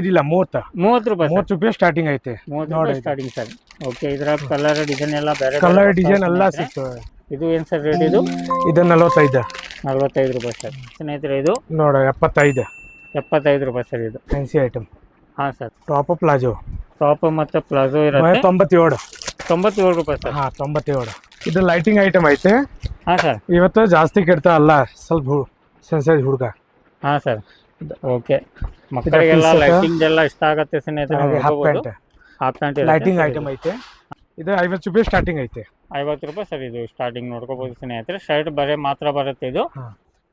ಇದಿಲ್ಲ ಮೂವತ್ತು. ಮೂವತ್ತು ರೂಪಾಯಿ ಮೂವತ್ತು ರೂಪಾಯಿ ಸ್ಟಾರ್ಟಿಂಗ್ ಐತೆ. ಮೂವತ್ತು ನೋಡಿ. ರೂಪಾಯಿ ಸ್ಟಾರ್ಟಿಂಗ್ ಸರ್. ಓಕೆ ಇದರ ಕಲರ್ ಡಿಸೈನ್ ಎಲ್ಲ ಬೇರೆ ಕಲರ್ ಡಿಸೈನ್ ಎಲ್ಲ. ಸಿಗ್ತವೆ ಇದು ಏನು ಸರ್ ರೇಟ್ ಇದು? ಇದು ನಲವತ್ತೈದು. ನಲ್ವತ್ತೈದು ರೂಪಾಯಿ ಸರ್. ಸ್ನೇಹಿತರೆ ಇದು? ನೋಡ ಎಪ್ಪತ್ತೈದು. ಎಪ್ಪತ್ತೈದು ರೂಪಾಯಿ ಸರ್ ಇದು. ಫ್ಯಾನ್ಸಿ ಐಟಮ್ ಹಾಂ ಸರ್. ಟಾಪ್ ಪ್ಲಾಜೋ ಟಾಪ್ ಮತ್ತು ಪ್ಲಾಜೋ ಇರುತ್ತೆ. ತೊಂಬತ್ತೇಳು. ತೊಂಬತ್ತೇಳು ರೂಪಾಯಿ ಸರ್. ಹಾ ತೊಂಬತ್ತೇಳು. ಇದು ಲೈಟಿಂಗ್ ಐಟಮ್ ಐತೆ. ಹಾಂ ಸರ್. ಇವತ್ತು ಜಾಸ್ತಿ ಕೆಡ್ತಾ ಅಲ್ಲ ಸ್ವಲ್ಪ ಸೆನ್ಸೈಜ್ ಹುಡುಗ. ಹಾಂ ಸರ್. ಓಕೆ. ಮಕ್ಕಳಿಗೆಲ್ಲ ಲೈಟಿಂಗ್ ಎಲ್ಲ ಇಷ್ಟ ಆಗತ್ತೆ ಸ್ನೇಹಿತರೆ half pant half pant lighting item ಐತೆ. ಇದು ಐವತ್ತು ರೂಪಾಯಿ ಸ್ಟಾರ್ಟಿಂಗ್ ಐತೆ. ಐವತ್ತು ರೂಪಾಯಿ ಸರ್ ಇದು ಸ್ಟಾರ್ಟಿಂಗ್ ನೋಡ್ಕೋಬೋದು ಸ್ನೇಹಿತರೆ. ಶರ್ಟ್ ಬರೇ ಮಾತ್ರ ಬರುತ್ತೆ ಇದು.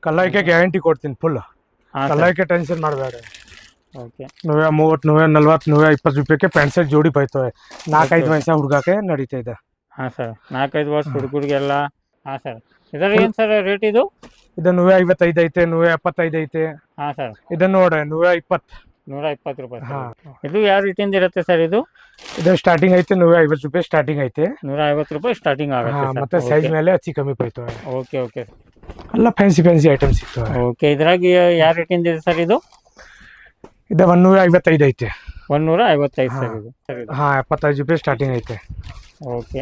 ಕಲ್ಲೈಕೆ ಗ್ಯಾರಂಟಿ ಕೊಡ್ತೀನಿ ಫುಲ್ ಕಲ್ಲೈಕೆ ಟೆನ್ಷನ್ ಮಾಡಬೇಡ. ಓಕೆ. ನೂರ ಮೂವತ್ತು ನೂರ ನಲ್ವತ್ತು ನೂರ ಇಪ್ಪತ್ತು ರೂಪಾಯಿಗೆ ಪ್ಯಾಂಟ್ ಶರ್ಟ್ ಜೋಡಿ ಬೈತವೆ. ನಾಲ್ಕೈದು ವಯಸ್ಸ ಹುಡುಗಕ್ಕೆ ನಡೀತಾ ಇದೆ. ಹಾಂ ಸರ್. ನಾಲ್ಕೈದು ವರ್ಷ ಹುಡುಗರಿಗೆಲ್ಲ ಹಾಂ ಸರ್. ಇದರ ಏನು ಸರ್ ರೇಟ್ ಇದು? ಇದು ನೂರ ಐವತ್ತೈದು ಐತೆ ನೂರ ಎಪ್ಪತ್ತೈದು ಐತೆ. ಹಾಂ ಸರ್. ಇದನ್ನ ನೋಡ್ರಿ ನೂರ ಇಪ್ಪತ್ತು. ನೂರ ಇಪ್ಪತ್ತು ರೂಪಾಯಿ ಹಾ. ಇದು ಯಾವ ರೀತಿಯಿಂದ ಇರುತ್ತೆ ಸರ್ ಇದು? ಇದು ಸ್ಟಾರ್ಟಿಂಗ್ ಐತೆ ನೂರ ಐವತ್ತು ರೂಪಾಯಿ ಸ್ಟಾರ್ಟಿಂಗ್ ಐತೆ. ನೂರ ಐವತ್ತು ರೂಪಾಯಿ ಸ್ಟಾರ್ಟಿಂಗ್ ಹಾ ಆಗುತ್ತೆ ಮತ್ತೆ ಸೈಜ್ ಮೇಲೆ ಹೆಚ್ಚಿ ಕಮ್ಮಿ ಬೈತವೆ ಓಕೆ ಓಕೆ ಎಲ್ಲ ಫ್ಯಾನ್ಸಿ ಫ್ಯಾನ್ಸಿ ಐಟಮ್ ಸಿಗ್ತವೆ ಓಕೆ ಇದ್ರಾಗ ಯಾವ ರೇಟಿಂದ ಇದೆ ಸರ್ ಇದು? ಇದು ಒಂದೂರ ಐವತ್ತೈದು ಐತೆ. ಒಂದೂರ ಐವತ್ತೈದು ಸರ್ ಇದು. ಸರ್ ಇದು. ಹಾ ಎಪ್ಪತ್ತೈದು ರೂಪಾಯಿ ಸ್ಟಾರ್ಟಿಂಗ್ ಐತೆ. ಓಕೆ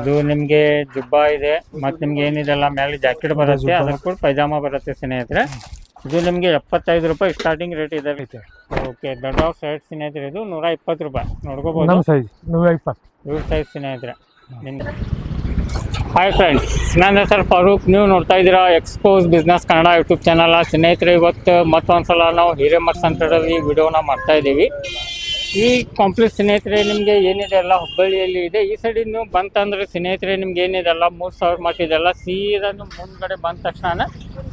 ಇದು ನಿಮಗೆ ಜುಬ್ಬಾ ಇದೆ. ಮತ್ತು ನಿಮ್ಗೆ ಏನಿದೆಲ್ಲ ಮೇಲೆ ಜಾಕೆಟ್ ಬರುತ್ತೆ. ಅದ್ರ ಕೂಡ ಪೈಜಾಮ ಬರುತ್ತೆ ಸ್ನೇಹಿತರೆ. ಇದು ನಿಮಗೆ ಎಪ್ಪತ್ತೈದು ರೂಪಾಯಿ ಸ್ಟಾರ್ಟಿಂಗ್ ರೇಟ್ ಇದೆ. ಓಕೆ ದೊಡ್ಡ ಸೈಡ್ ಸ್ನೇಹಿತರೆ ಇದು ನೂರ ಇಪ್ಪತ್ತು ರೂಪಾಯಿ. ನೋಡ್ಕೋಬಹುದು ನಮ್ಮ ಸೈಜ್ ನೂರ ಇಪ್ಪತ್ತು. ಇವ್ರ ಸೈಜ್ ಸ್ನೇಹಿತರೆ. ನಿಮ್ಗೆ ಹಾಯ್ ಫ್ರೆಂಡ್ಸ್ ನನ್ನ ಹೆಸರು ಫಾರೂಕ್. ನೀವು ನೋಡ್ತಾ ಇದ್ದೀರಾ expose business Kannada YouTube channel ಸ್ನೇಹಿತರೆ ಇವತ್ತು ಮತ್ತೊಂದು ಸಲ ನಾವು ಹಿರೇಮಠ ಸೆಂಟರಲ್ಲಿ ವಿಡಿಯೋನ ಮಾಡ್ತಾ ಇದ್ದೀವಿ. ಈ ಕಾಂಪ್ಲೆಕ್ಸ್ ಸ್ನೇಹಿತರೆ, ನಿಮಗೆ ಏನಿದೆ ಎಲ್ಲ ಹುಬ್ಬಳ್ಳಿಯಲ್ಲಿ ಇದೆ. ಈ ಸೈಡ್ ನೀವು ಬಂತಂದ್ರೆ ಸ್ನೇಹಿತರೆ, ನಿಮ್ಗೆ ಏನಿದೆ ಎಲ್ಲ ಮೂರು ಸಾವಿರ ಮಠ ಇದೆಲ್ಲ ಸೀದಾ ನೀವು ಮುಂದ್ಗಡೆ ಬಂದ ತಕ್ಷಣ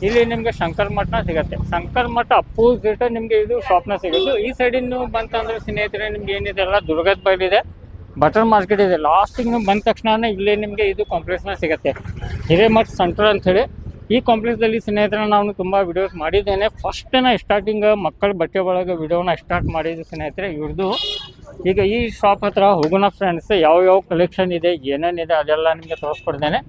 ಇಲ್ಲಿ ನಿಮಗೆ ಶಂಕರ್ ಮಠನ ಸಿಗುತ್ತೆ. ಶಂಕರ್ ಮಠ ಅಪೋಸಿಟ್ ನಿಮಗೆ ಇದು ಶಾಪ್ನ ಸಿಗುತ್ತೆ. ಈ ಸೈಡ್ ನೀವು ಬಂತಂದ್ರೆ ಸ್ನೇಹಿತರೆ, ನಿಮ್ಗೆ ಏನಿದೆ ಎಲ್ಲ ದುರ್ಗದ ಬೈಲಿದೆ ಬಟರ್ ಮಾರ್ಕೆಟ್ ಇದೆ. ಲಾಸ್ಟಿಗೆ ನೀವು ಬಂದ ತಕ್ಷಣ ಇಲ್ಲೇ ನಿಮಗೆ ಇದು ಕಾಂಪ್ಲೆಕ್ಸ್ನ ಸಿಗುತ್ತೆ. ಹಿರೇಮಠ ಸೆಂಟರ್ ಅಂಥೇಳಿ. ಈ ಕಾಂಪ್ಲೆಕ್ಸ್ದಲ್ಲಿ ಸ್ನೇಹಿತರೆ ನಾನು ತುಂಬ ವಿಡಿಯೋಸ್ ಮಾಡಿದ್ದೇನೆ. ಫಸ್ಟನ ಸ್ಟಾರ್ಟಿಂಗ್ ಮಕ್ಕಳ ಬಟ್ಟೆ ಒಳಗೆ ವಿಡಿಯೋನ ಸ್ಟಾರ್ಟ್ ಮಾಡಿದ್ದು ಸ್ನೇಹಿತರೆ ಇವ್ರದ್ದು ಈಗ ಈ ಶಾಪ್ ಹತ್ರ ಹೋಗೋಣ ಫ್ರೆಂಡ್ಸ್ ಯಾವ ಯಾವ ಕಲೆಕ್ಷನ್ ಇದೆ ಏನೇನಿದೆ ಅದೆಲ್ಲ ನಿಮಗೆ ತೋರಿಸ್ಕೊಡ್ತೇನೆ.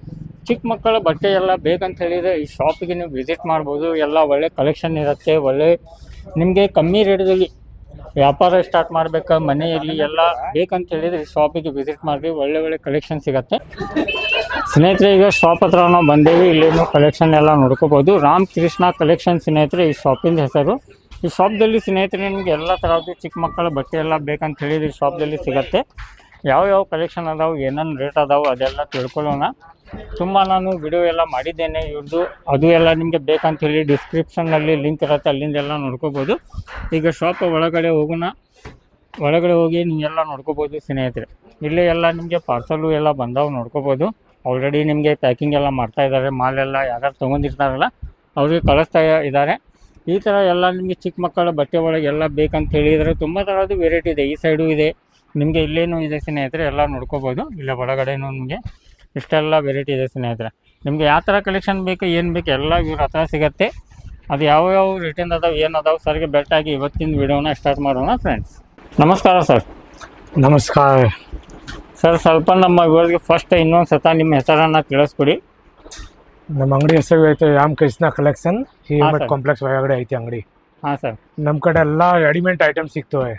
ಚಿಕ್ಕ ಮಕ್ಕಳ ಬಟ್ಟೆ ಎಲ್ಲ ಬೇಕಂತ ಹೇಳಿದರೆ ಈ ಶಾಪಿಗೆ ನೀವು ವಿಸಿಟ್ ಮಾಡ್ಬೋದು. ಎಲ್ಲ ಒಳ್ಳೆ ಕಲೆಕ್ಷನ್ ಇರುತ್ತೆ. ಒಳ್ಳೆ ನಿಮಗೆ ಕಮ್ಮಿ ರೇಟ್ದಲ್ಲಿ ವ್ಯಾಪಾರ ಸ್ಟಾರ್ಟ್ ಮಾಡ್ಬೇಕು ಮನೆಯಲ್ಲಿ ಎಲ್ಲ ಬೇಕಂತ ಹೇಳಿದ್ರೆ ಶಾಪಿಗೆ ವಿಸಿಟ್ ಮಾಡಿರಿ, ಒಳ್ಳೆ ಒಳ್ಳೆ ಕಲೆಕ್ಷನ್ ಸಿಗತ್ತೆ. ಸ್ನೇಹಿತರೆ, ಈಗ ಶಾಪ್ ಹತ್ರ ನಾವು ಬಂದೇವಿ, ಇಲ್ಲಿನೂ ಕಲೆಕ್ಷನ್ ಎಲ್ಲ ನೋಡ್ಕೋಬಹುದು ರಾಮ್ ಕೃಷ್ಣ ಕಲೆಕ್ಷನ್ ಸ್ನೇಹಿತರೆ, ಈ ಶಾಪಿಂದ ಹೆಸರು. ಈ ಶಾಪ್ದಲ್ಲಿ ಸ್ನೇಹಿತರೆ, ನಿಮಗೆ ಎಲ್ಲ ತರಹದ ಚಿಕ್ಕ ಮಕ್ಕಳ ಬಟ್ಟೆ ಎಲ್ಲ ಬೇಕಂತ ಹೇಳಿದ್ರೆ ಶಾಪ್ ಶಾಪ್ದಲ್ಲಿ ಸಿಗತ್ತೆ. ಯಾವ ಯಾವ ಕಲೆಕ್ಷನ್ ಅದಾವೆ, ಏನೇನು ರೇಟ್ ಅದಾವೆ ಅದೆಲ್ಲ ತಿಳ್ಕೊಳ್ಳೋಣ. ತುಂಬ ನಾನು ವಿಡಿಯೋ ಎಲ್ಲ ಮಾಡಿದ್ದೇನೆ ಇವ್ರದ್ದು ಅದು ಎಲ್ಲ ನಿಮಗೆ ಹೇಳಿ ಡಿಸ್ಕ್ರಿಪ್ಷನ್ನಲ್ಲಿ ಲಿಂಕ್ ಇರುತ್ತೆ, ಅಲ್ಲಿಂದೆಲ್ಲ ನೋಡ್ಕೋಬೋದು. ಈಗ ಶಾಪ್ ಒಳಗಡೆ ಹೋಗೋಣ. ಒಳಗಡೆ ಹೋಗಿ ನೀವೆಲ್ಲ ನೋಡ್ಕೋಬೋದು ಸ್ನೇಹಿತರೆ. ಇಲ್ಲೇ ಎಲ್ಲ ನಿಮಗೆ ಪಾರ್ಸಲು ಎಲ್ಲ ಬಂದಾವು, ನೋಡ್ಕೋಬೋದು. ಆಲ್ರೆಡಿ ನಿಮಗೆ ಪ್ಯಾಕಿಂಗ್ ಎಲ್ಲ ಮಾಡ್ತಾ ಇದ್ದಾರೆ ಮಾಲೆಲ್ಲ ಯಾರ್ಯಾರು ತೊಗೊಂಡಿರ್ತಾರಲ್ಲ, ಅವ್ರಿಗೆ ಕಳಿಸ್ತಾ ಇದ್ದಾರೆ. ಈ ಥರ ಎಲ್ಲ ನಿಮಗೆ ಚಿಕ್ಕ ಮಕ್ಕಳ ಬಟ್ಟೆ ಒಳಗೆಲ್ಲ ಬೇಕಂತ ಹೇಳಿದರೆ ತುಂಬ ಥರದ್ದು ವೆರೈಟಿ ಇದೆ. ಈ ಸೈಡು ಇದೆ ನಿಮಗೆ ಇಲ್ಲೇನು ಇದೆ ಸ್ನೇಹಿತರೆ ಎಲ್ಲ ನೋಡ್ಕೋಬೋದು. ಇಲ್ಲ ಒಳಗಡೆನೂ ನಿಮಗೆ ಇಷ್ಟೆಲ್ಲ ವೆರೈಟಿ ಇದೆ ಸ್ನೇಹಿತರೆ. ನಿಮಗೆ ಯಾವ ಥರ ಕಲೆಕ್ಷನ್ ಬೇಕು ಏನು ಬೇಕು ಎಲ್ಲ ಇವ್ರ ಹತ್ರ ಸಿಗುತ್ತೆ. ಅದು ಯಾವ ಯಾವ ರಿಟರ್ನ್ ಅದಾವೆ ಏನು ಅದಾವೆ ಸರ್ಗೆ ಬೆಟ್ಟಾಗಿ ಇವತ್ತಿನ ವಿಡಿಯೋನ ಸ್ಟಾರ್ಟ್ ಮಾಡೋಣ ಫ್ರೆಂಡ್ಸ್ ನಮಸ್ಕಾರ ಸರ್ ನಮಸ್ಕಾರ. ಸರ್ ಸ್ವಲ್ಪ ನಮ್ಮ ಇವರಿಗೆ ಫಸ್ಟ್ ಇನ್ನೊಂದು ಸತ ನಿಮ್ಮ ಹೆಸರನ್ನು ತಿಳಿಸ್ಕೊಡಿ. ನಮ್ಮ ಅಂಗಡಿ ಹೆಸರು ಐತೆ ರಾಮ್ ಕೃಷ್ಣ ಕಲೆಕ್ಷನ್ ಕಾಂಪ್ಲೆಕ್ಸ್ ಒಳಗಡೆ ಐತೆ ಅಂಗಡಿ. ಹಾಂ ಸರ್ ನಮ್ಮ ಕಡೆ ಎಲ್ಲ ರೆಡಿಮೇಡ್ ಐಟಮ್ ಸಿಗ್ತವೆ.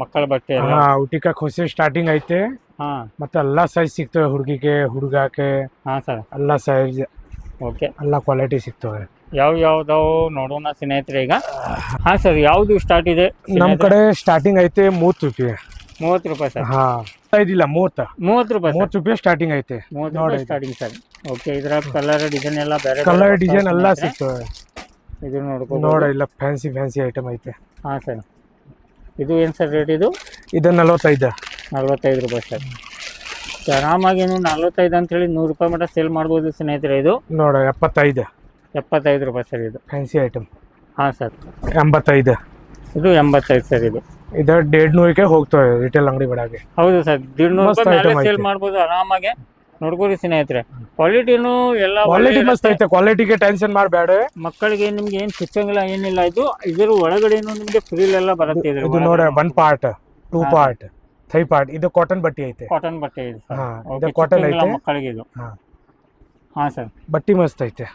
ಮಕ್ಕಳ ಬಟ್ಟೆ ಹಾ ಊಟಿಕ ಹೊಸ ಸ್ಟಾರ್ಟಿಂಗ್ ಐತೆ. ಹಾಂ. ಮತ್ತೆ ಎಲ್ಲ ಸೈಜ್ ಸಿಗ್ತವೆ ಹುಡುಗಿಗೆ ಹುಡುಗಾಕೆ. ಹಾಂ ಸರ್ ಎಲ್ಲ ಸೈಜ್ ಓಕೆ ಎಲ್ಲ ಕ್ವಾಲಿಟಿ ಸಿಗ್ತವೆ. ಯಾವ ಯಾವ್ದಾವು ನೋಡೋಣ ಸ್ನೇಹಿತರೆ ಈಗ. ಹಾ ಸರ್ ಯಾವುದು ಸ್ಟಾರ್ಟ್ ಇದೆ ನಮ್ಮ ಕಡೆ ಸ್ಟಾರ್ಟಿಂಗ್ ಐತೆ ಮೂವತ್ತು ರೂಪಾಯಿ. ಮೂವತ್ತು ರೂಪಾಯಿ ಸರ್ ಹಾ ಇದಿಲ್ಲ ಮೂವತ್ತು. ಮೂವತ್ತು ರೂಪಾಯಿ ಮೂವತ್ತು ರೂಪಾಯಿ ಸ್ಟಾರ್ಟಿಂಗ್ ಐತೆ. ನೋಡಿ ಸ್ಟಾರ್ಟಿಂಗ್ ಸರ್ ಓಕೆ ಇದ್ರ ಕಲರ್ ಡಿಸೈನ್ ಎಲ್ಲ ಬೇರೆ ಕಲರ್ ಡಿಸೈನ್ ಎಲ್ಲ ಸಿಗ್ತವೆ. ಇದು ನೋಡ್ಕೊ ನೋಡ ಇಲ್ಲ ಫ್ಯಾನ್ಸಿ ಫ್ಯಾನ್ಸಿ ಐಟಮ್ ಐತೆ. ಹಾ ಸರ್ ಇದು ಏನು ಸರ್ ರೇಟ್ ಇದು? ಇದು ನಲವತ್ತೈದು. ನಲ್ವತ್ತೈದು ರೂಪಾಯಿ ಸರ್. ಆರಾಮಾಗಿ ನೀವು ನಲ್ವತ್ತೈದು ಅಂತೇಳಿ ನೂರು ರೂಪಾಯಿ ಮಟ್ಟ ಸೇಲ್ ಮಾಡ್ಬೋದು ಸ್ನೇಹಿತರೆ ಇದು? ನೋಡ ಎಪ್ಪತ್ತೈದು. ಎಪ್ಪತ್ತೈದು ರೂಪಾಯಿ ಸರ್ ಇದು. ಫ್ಯಾನ್ಸಿ ಐಟಮ್ ಹಾಂ ಸರ್. ಎಂಬತ್ತೈದು. ಇದು ಎಂಬತ್ತೈದು ಸರ್ ಇದು. ಇದು ಡೇಡ್ ನೂರಿಗೆ ಹೋಗ್ತವೆ ರಿಟೇಲ್ ಅಂಗಡಿ ಬಡಾಗೆ ಹೌದು ಸರ್ ದಿಡ್ನೂರು ನೂರು ರೂಪಾಯಿ ಸೇಲ್. ಮಾಡ್ಬೋದು ಆರಾಮಾಗಿ. ನೋಡ್ಕೊರಿ ಸ್ನೇಹಿತರೆ. ಕ್ವಾಲಿಟಿನೂ ಎಲ್ಲ ಕ್ವಾಲಿಟಿ ಮಸ್ತ್ ಐತೆ ಕ್ವಾಲಿಟಿಗೆ ಟೆನ್ಷನ್ ಮಾಡಬೇಡ ಮಕ್ಕಳಿಗೆ ನಿಮ್ಗೆ ಏನು ಸಿಕ್ಕಂಗಿಲ್ಲ ಏನಿಲ್ಲ ಇದು ಇದ್ರ ಏನು ನಿಮಗೆ ಫ್ರೀಲ್ ಎಲ್ಲ ಬರುತ್ತೆ ಇದು ಇದು ನೋಡಿ one part two part three part ಇದು ಕಾಟನ್ ಬಟ್ಟೆ ಐತೆ. ಕಾಟನ್ ಬಟ್ಟೆ ಇದು ಹಾ, ಇದು ಕಾಟನ್ ಐತೆ. ಮಕ್ಕಳಿಗೆ ಇದು. ಹಾ. ಹಾಂ ಸರ್. ಬಟ್ಟಿ ಮಸ್ತ್ ಐತೆ.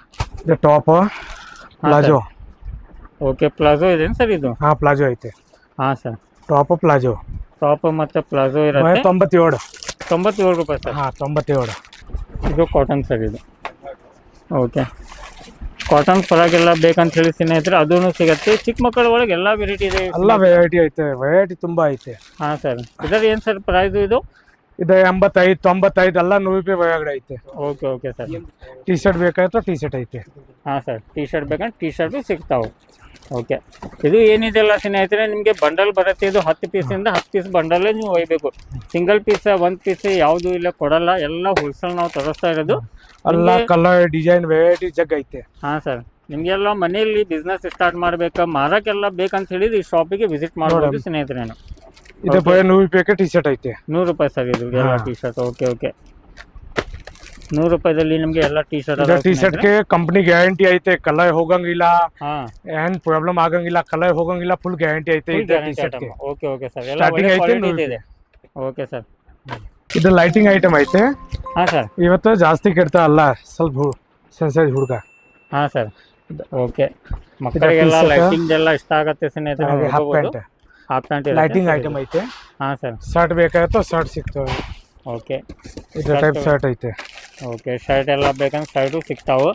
ಇದು ಟಾಪ್ ಪ್ಲಾಜೋ ಓಕೆ ಪ್ಲಾಜೋ ಇದೆ ಸರ್ ಇದು? ಹಾ ಪ್ಲಾಜೋ ಐತೆ. ಹಾಂ ಸರ್. ಟಾಪ್ ಪ್ಲಾಜೋ ಟಾಪ್ ಮತ್ತೆ ಪ್ಲಾಜೋ ಇರುತ್ತೆ. ತೊಂಬತ್ತೇಳು ತೊಂಬತ್ತೇಳು ರೂಪಾಯಿ ಸರ್. ಹಾಂ ತೊಂಬತ್ತೇಳು. ಇದು ಕಾಟನ್ ಸರ್ ಇದು. ಓಕೆ ಕಾಟನ್ ಫ್ರಾಗೆಲ್ಲ ಬೇಕಂತ ಹೇಳಿ ಸ್ನೇಹಿತರೆ ಅದೂ ಸಿಗತ್ತೆ. ಚಿಕ್ಕ ಮಕ್ಕಳ ಒಳಗೆ ಎಲ್ಲ ವೆರೈಟಿ ಇದೆ. ಎಲ್ಲ ವೆರೈಟಿ ಐತೆ ವೆರೈಟಿ ತುಂಬ ಐತೆ. ಹಾಂ ಸರ್. ಇದರ ಏನು ಸರ್ ಪ್ರೈಸು ಇದು? ಇದು ಎಂಬತ್ತೈದು ತೊಂಬತ್ತೈದು ಎಲ್ಲ ನೂರು ರೂಪಾಯಿ ಒಳಗಡೆ ಐತೆ. Okay okay sir. T shirt ಬೇಕಾಯ್ತು T shirt ಐತೆ. ಹಾಂ ಸರ್. ಟಿ ಶರ್ಟ್ ಬೇಕಂದ್ರೆ ಟಿ ಶರ್ಟು ಸಿಗ್ತಾವೆ. ಓಕೆ ಇದು ಏನಿದೆಲ್ಲ ಸ್ನೇಹಿತರೆ ನಿಮಗೆ ಬಂಡಲ್ ಬರುತ್ತೆ. ಇದು ಹತ್ತು ಪೀಸಿಂದ ಹತ್ತು ಪೀಸ್ ಬಂಡಲ್ಲೇ ನೀವು ಒಯ್ಬೇಕು. ಸಿಂಗಲ್ ಪೀಸ್ ಒಂದು ಪೀಸ್ ಯಾವುದು ಇಲ್ಲ ಕೊಡಲ್ಲ. ಎಲ್ಲ ಹೋಲ್ಸೇಲ್ ನಾವು ತರಿಸ್ತಾ ಇರೋದು. ಎಲ್ಲ ಕಲರ್ ಡಿಸೈನ್ ವೆರೈಟಿ ಜಗ್ ಐತೆ. ಹಾಂ ಸರ್ ನಿಮಗೆಲ್ಲ ಮನೆಯಲ್ಲಿ ಬಿಸ್ನೆಸ್ ಸ್ಟಾರ್ಟ್ ಮಾಡ್ಬೇಕಾ. ಮಾರಕ್ಕೆಲ್ಲ ಬೇಕಂತ ಹೇಳಿದ್ರೆ ಈ ಶಾಪಿಗೆ ವಿಸಿಟ್ ಮಾಡಬಹುದು ಸ್ನೇಹಿತರೇನು ಇದು ನೂರು ರೂಪಾಯಿ ಟಿ ಶರ್ಟ್ ಐತೆ. ನೂರು ರೂಪಾಯಿ ಸರ್ ಇದು ಎಲ್ಲ. ಟಿ ಶರ್ಟ್ ಓಕೆ ಓಕೆ ನೂರು ರೂಪಾಯಿದಲ್ಲಿ ನಿಮಗೆ ಎಲ್ಲ ಟಿ ಶರ್ಟ್ ಟೀ ಶರ್ಟ್ಗೆ ಕಂಪ್ನಿ ಗ್ಯಾರಂಟಿ ಐತೆ ಕಲರ್ ಹೋಗಂಗಿಲ್ಲ ಏನ್ ಪ್ರಾಬ್ಲಮ್ ಆಗಂಗಿಲ್ಲ ಕಲರ್ ಹೋಗಂಗಿಲ್ಲ ಫುಲ್ ಗ್ಯಾರಂಟಿ ಐತೆ ಇದು ಟಿ ಶರ್ಟ್ಗೆ ಓಕೆ ಓಕೆ ಸರ್ ಎಲ್ಲ ಐತೆ ಓಕೆ ಸರ್ ಇದು. ಲೈಟಿಂಗ್ ಐಟಮ್ ಐತೆ. ಹಾಂ ಸರ್ ಇವತ್ತು ಜಾಸ್ತಿ ಕೆಡ್ತಾ ಅಲ್ಲ ಸ್ವಲ್ಪ ಹು ಸೆನ್ಸೈಜ್ ಹುಡುಗ. ಹಾಂ ಸರ್ ಓಕೆ ಮಕ್ಕಳಿಗೆಲ್ಲ. ಲೈಟಿಂಗ್ ಎಲ್ಲ ಇಷ್ಟ ಆಗತ್ತೆ ಸ್ನೇಹಿತರೆ half pant half pant lighting item ಐತೆ. ಹಾ ಸರ್ ಶರ್ಟ್ ಬೇಕಾಗತ್ತೋ ಶರ್ಟ್ ಸಿಗ್ತವೆ. ಓಕೆ ಇದು ಟೈಪ್ ಶರ್ಟ್ ಐತೆ. ಓಕೆ ಶರ್ಟ್ ಎಲ್ಲ ಬೇಕಂದ್ರೆ ಶರ್ಟು ಸಿಗ್ತಾವೆ.